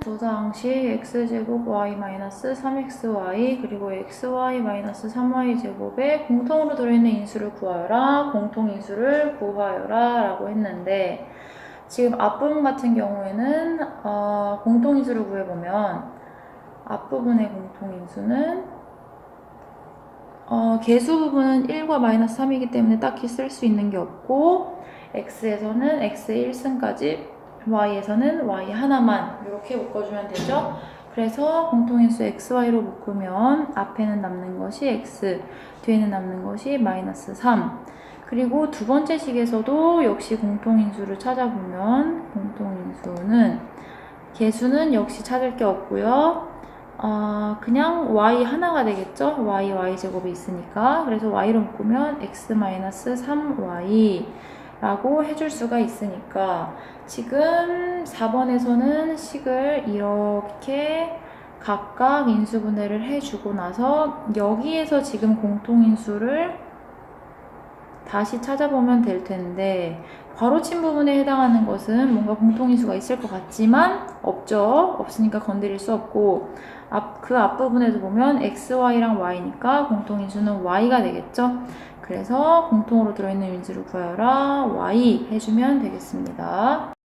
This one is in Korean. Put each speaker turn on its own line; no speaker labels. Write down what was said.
두장씩 x제곱 y-3xy 그리고 xy-3y 제곱에 공통으로 들어있는 인수를 구하여라 공통 인수를 구하여라 라고 했는데 지금 앞부분 같은 경우에는 어, 공통 인수를 구해보면 앞부분의 공통 인수는 어, 개수 부분은 1과 마이너스 3이기 때문에 딱히 쓸 수 있는 게 없고 x에서는 x의 1승까지 y에서는 y 하나만 이렇게 묶어주면 되죠. 그래서 공통인수 xy로 묶으면 앞에는 남는 것이 x, 뒤에는 남는 것이 마이너스 3. 그리고 두 번째 식에서도 역시 공통인수를 찾아보면 공통인수는 개수는 역시 찾을 게 없고요. 어, 그냥 y 하나가 되겠죠? y, y 제곱이 있으니까. 그래서 y로 묶으면 x 마이너스 3y 라고 해줄 수가 있으니까 지금 4번에서는 식을 이렇게 각각 인수분해를 해주고 나서 여기에서 지금 공통인수를 다시 찾아보면 될 텐데 괄호친 부분에 해당하는 것은 뭔가 공통인수가 있을 것 같지만 없죠. 없으니까 건드릴 수 없고 앞, 그 앞부분에도 보면 xy랑 y니까 공통인수는 y가 되겠죠. 그래서 공통으로 들어있는 인수를 구하여라 y 해주면 되겠습니다.